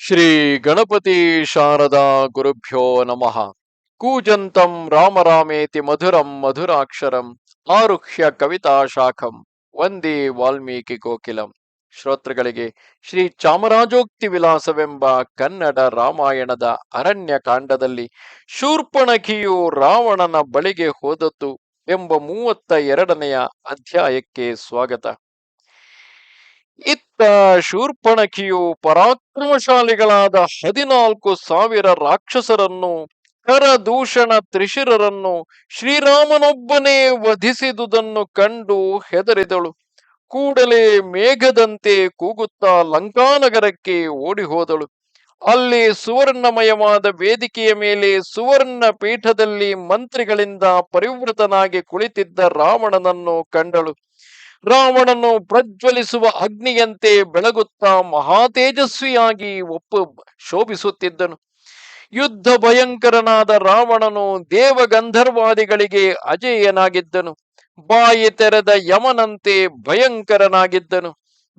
ಶ್ರೀ ಗಣಪತಿ ಶಾರದಾ ಗುರುಭ್ಯೋ ನಮಃ. ಕೂಜಂತಂ ರಾಮರಾಮೇತಿ ಮಧುರಂ ಮಧುರಾಕ್ಷರಂ ಆರುಹ್ಯ ಕವಿತಾ ಶಾಖಂ ವಂದೇ ವಾಲ್ಮೀಕಿ ಗೋಕಿಲಂ. ಶ್ರೋತೃಗಳಿಗೆ ಶ್ರೀ ಚಾಮರಾಜೋಕ್ತಿ ವಿಲಾಸವೆಂಬ ಕನ್ನಡ ರಾಮಾಯಣದ ಅರಣ್ಯ ಕಾಂಡದಲ್ಲಿ ಶೂರ್ಪಣಖಿಯು ರಾವಣನ ಬಳಿಗೆ ಹೋದದ್ದು ಎಂಬ ಮೂವತ್ತ ಎರಡನೆಯ ಅಧ್ಯಾಯಕ್ಕೆ ಸ್ವಾಗತ. ಇತ್ತ ಶೂರ್ಪಣಖಿಯು ಪರಾಕ್ರಮಶಾಲಿಗಳಾದ ಹದಿನಾಲ್ಕು ಸಾವಿರ ರಾಕ್ಷಸರನ್ನು, ಕರದೂಷಣ ತ್ರಿಶಿರರನ್ನು, ಶ್ರೀರಾಮನೊಬ್ಬನೇ ವಧಿಸಿದುದನ್ನು ಕಂಡು ಹೆದರಿದಳು. ಕೂಡಲೇ ಮೇಘದಂತೆ ಕೂಗುತ್ತಾ ಲಂಕಾನಗರಕ್ಕೆ ಓಡಿ ಹೋದಳು ಅಲ್ಲಿ ಸುವರ್ಣಮಯವಾದ ವೇದಿಕೆಯ ಮೇಲೆ ಸುವರ್ಣ ಪೀಠದಲ್ಲಿ ಮಂತ್ರಿಗಳಿಂದ ಪರಿವೃತನಾಗಿ ಕುಳಿತಿದ್ದ ರಾವಣನನ್ನು ಕಂಡಳು. ರಾವಣನು ಪ್ರಜ್ವಲಿಸುವ ಅಗ್ನಿಯಂತೆ ಬೆಳಗುತ್ತಾ ಮಹಾತೇಜಸ್ವಿಯಾಗಿ ಒಪ್ಪು ಶೋಭಿಸುತ್ತಿದ್ದನು. ಯುದ್ಧ ಭಯಂಕರನಾದ ರಾವಣನು ದೇವಗಂಧರ್ವಾದಿಗಳಿಗೆ ಅಜೇಯನಾಗಿದ್ದನು. ಬಾಯಿ ತೆರೆದ ಯಮನಂತೆ ಭಯಂಕರನಾಗಿದ್ದನು.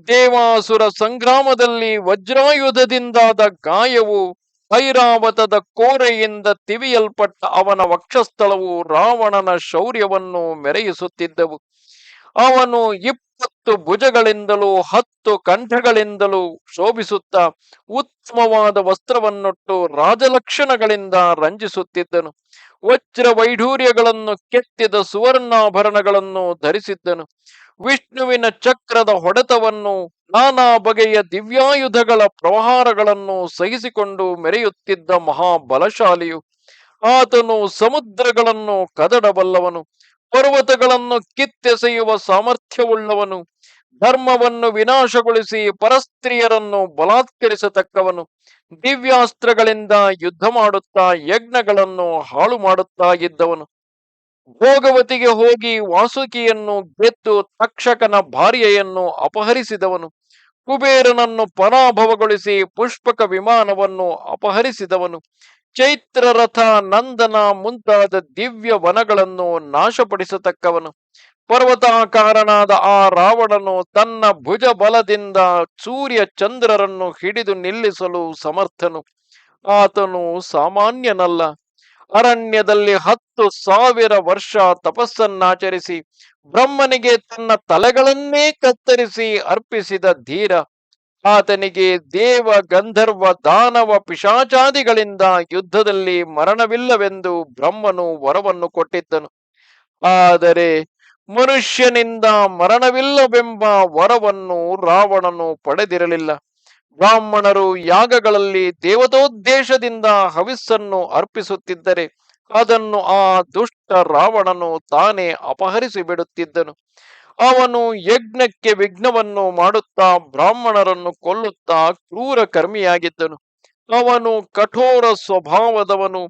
ದೇವಾಸುರ ಸಂಗ್ರಾಮದಲ್ಲಿ ವಜ್ರಾಯುಧದಿಂದಾದ ಗಾಯವು ಐರಾವತದ ಕೋರೆಯಿಂದ ತಿವಿಯಲ್ಪಟ್ಟ ಅವನ ವಕ್ಷಸ್ಥಳವು ರಾವಣನ ಶೌರ್ಯವನ್ನು ಮೆರೆಯಿಸುತ್ತಿದ್ದವು. ಅವನು ಇಪ್ಪತ್ತು ಭುಜಗಳಿಂದಲೂ ಹತ್ತು ಕಂಠಗಳಿಂದಲೂ ಶೋಭಿಸುತ್ತಾ ಉತ್ತಮವಾದ ವಸ್ತ್ರವನ್ನೊಟ್ಟು ರಾಜಲಕ್ಷಣಗಳಿಂದ ರಂಜಿಸುತ್ತಿದ್ದನು. ವಜ್ರ ವೈಢೂರ್ಯಗಳನ್ನು ಕೆತ್ತಿದ ಸುವರ್ಣಾಭರಣಗಳನ್ನು ಧರಿಸಿದ್ದನು. ವಿಷ್ಣುವಿನ ಚಕ್ರದ ಹೊಡೆತವನ್ನು ನಾನಾ ಬಗೆಯ ದಿವ್ಯಾಯುಧಗಳ ಪ್ರಹಾರಗಳನ್ನು ಸಹಿಸಿಕೊಂಡು ಮೆರೆಯುತ್ತಿದ್ದ ಮಹಾಬಲಶಾಲಿಯು ಆತನು ಸಮುದ್ರಗಳನ್ನು ಕದಡಬಲ್ಲವನು. ಪರ್ವತಗಳನ್ನು ಕಿತ್ತೆಸೆಯುವ ಸಾಮರ್ಥ್ಯವುಳ್ಳವನು, ಧರ್ಮವನ್ನು ವಿನಾಶಗೊಳಿಸಿ ಪರಸ್ತ್ರೀಯರನ್ನು ಬಲಾತ್ಕರಿಸತಕ್ಕವನು, ದಿವ್ಯಾಸ್ತ್ರಗಳಿಂದ ಯುದ್ಧ ಮಾಡುತ್ತಾ ಯಜ್ಞಗಳನ್ನು ಹಾಳು ಮಾಡುತ್ತಾ ಇದ್ದವನು. ಭೋಗವತಿಗೆ ಹೋಗಿ ವಾಸುಕಿಯನ್ನು ಗೆದ್ದು ತಕ್ಷಕನ ಭಾರ್ಯೆಯನ್ನು ಅಪಹರಿಸಿದವನು, ಕುಬೇರನನ್ನು ಪರಾಭವಗೊಳಿಸಿ ಪುಷ್ಪಕ ವಿಮಾನವನ್ನು ಅಪಹರಿಸಿದವನು ಚೈತ್ರ ರಥ ನಂದನ ಮುಂತಾದ ದಿವ್ಯ ವನಗಳನ್ನು ನಾಶಪಡಿಸತಕ್ಕವನು. ಪರ್ವತಾಕಾರನಾದ ಆ ರಾವಣನು ತನ್ನ ಭುಜ ಬಲದಿಂದ ಸೂರ್ಯ ಚಂದ್ರರನ್ನು ಹಿಡಿದು ನಿಲ್ಲಿಸಲು ಸಮರ್ಥನು. ಆತನು ಸಾಮಾನ್ಯನಲ್ಲ. ಅರಣ್ಯದಲ್ಲಿ ಹತ್ತು ಸಾವಿರ ವರ್ಷ ತಪಸ್ಸನ್ನಾಚರಿಸಿ, ಬ್ರಹ್ಮನಿಗೆ ತನ್ನ ತಲೆಗಳನ್ನೇ ಕತ್ತರಿಸಿ ಅರ್ಪಿಸಿದ ಧೀರ. ಆತನಿಗೆ ದೇವ ಗಂಧರ್ವ ದಾನವ ಪಿಶಾಚಾದಿಗಳಿಂದ ಯುದ್ಧದಲ್ಲಿ ಮರಣವಿಲ್ಲವೆಂದು ಬ್ರಹ್ಮನು ವರವನ್ನು ಕೊಟ್ಟಿದ್ದನು. ಆದರೆ ಮನುಷ್ಯನಿಂದ ಮರಣವಿಲ್ಲವೆಂಬ ವರವನ್ನು ರಾವಣನು ಪಡೆದಿರಲಿಲ್ಲ. ಬ್ರಾಹ್ಮಣರು ಯಾಗಗಳಲ್ಲಿ ದೇವತೋದ್ದೇಶದಿಂದ ಹವಿಸ್ಸನ್ನು ಅರ್ಪಿಸುತ್ತಿದ್ದರೆ ಅದನ್ನು ಆ ದುಷ್ಟ ರಾವಣನು ತಾನೇ ಅಪಹರಿಸಿ ಬಿಡುತ್ತಿದ್ದನು ಅವನು ಯಜ್ಞಕ್ಕೆ ವಿಘ್ನವನ್ನು ಮಾಡುತ್ತಾ ಬ್ರಾಹ್ಮಣರನ್ನು ಕೊಲ್ಲುತ್ತಾ ಕ್ರೂರ ಕರ್ಮಿಯಾಗಿದ್ದನು. ಅವನು ಕಠೋರ ಸ್ವಭಾವದವನು,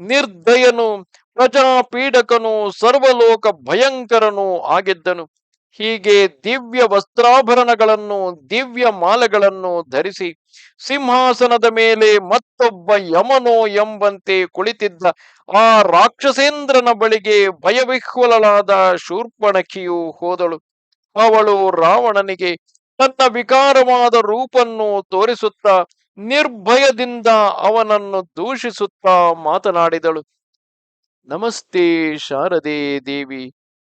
ನಿರ್ದಯನು, ಪ್ರಜಾಪೀಡಕನು, ಸರ್ವಲೋಕ ಭಯಂಕರನು ಆಗಿದ್ದನು. ಹೀಗೆ ದಿವ್ಯ ವಸ್ತ್ರಾಭರಣಗಳನ್ನು, ದಿವ್ಯ ಮಾಲೆಗಳನ್ನು ಧರಿಸಿ ಸಿಂಹಾಸನದ ಮೇಲೆ ಮತ್ತೊಬ್ಬ ಯಮನೋ ಎಂಬಂತೆ ಕುಳಿತಿದ್ದ ಆ ರಾಕ್ಷಸೇಂದ್ರನ ಬಳಿಗೆ ಭಯವಿಹ್ವಲಳಾದ ಶೂರ್ಪಣಕಿಯು ಹೋದಳು. ಅವಳು ರಾವಣನಿಗೆ ತನ್ನ ವಿಕಾರವಾದ ರೂಪನ್ನು ತೋರಿಸುತ್ತಾ ನಿರ್ಭಯದಿಂದ ಅವನನ್ನು ದೂಷಿಸುತ್ತಾ ಮಾತನಾಡಿದಳು. ನಮಸ್ತೆ ಶಾರದೆ ದೇವಿ.